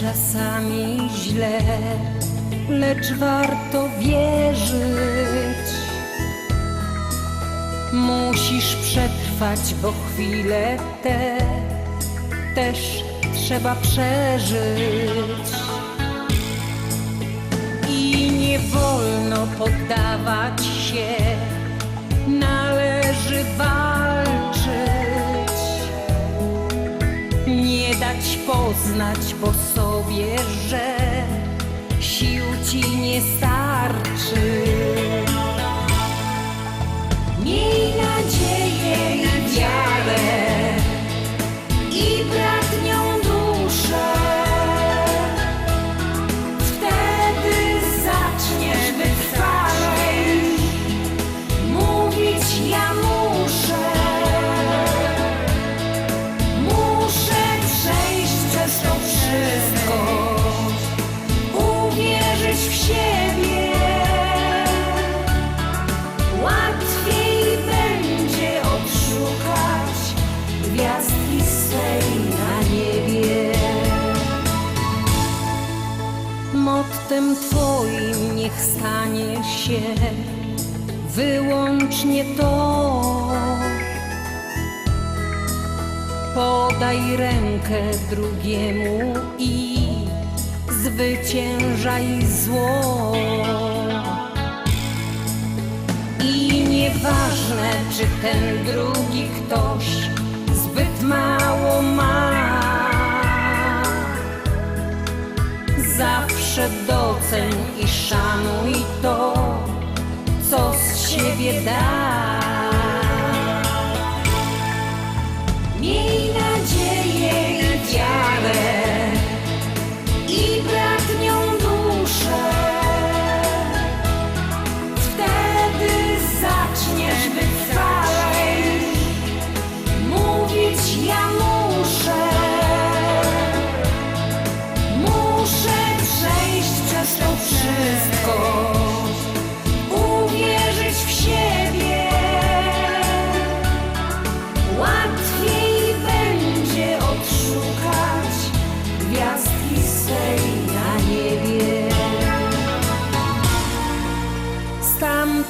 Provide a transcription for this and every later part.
czasami źle, lecz warto wierzyć. Musisz przetrwać, bo chwile te też trzeba przeżyć. I nie wolno poddawać się, Poznać po sobie, że sił ci nie starczy. Mottem Twoim niech stanie się wyłącznie to. Podaj rękę drugiemu i zwyciężaj zło. I nieważne, czy ten drugi ktoś Zawsze doceń i szanuj to, co z siebie da.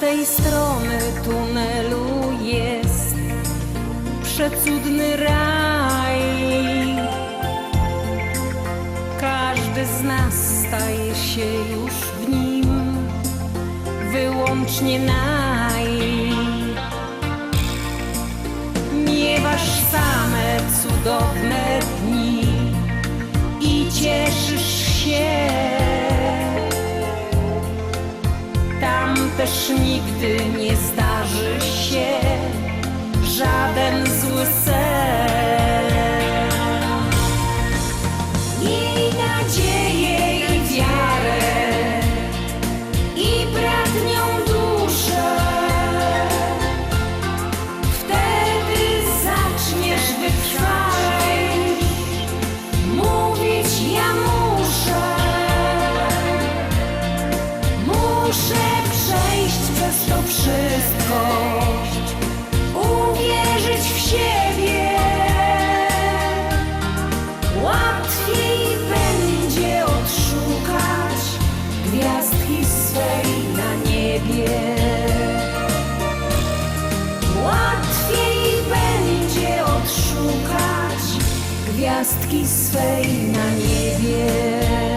Tamtej strony tunelu jest przecudny raj. Każdy z nas staje się już w nim wyłącznie naj. Też nigdy nie zdarzy się wszystko, uwierzyć w siebie. Łatwiej będzie odszukać gwiazdki swej na niebie. Łatwiej będzie odszukać gwiazdki swej na niebie.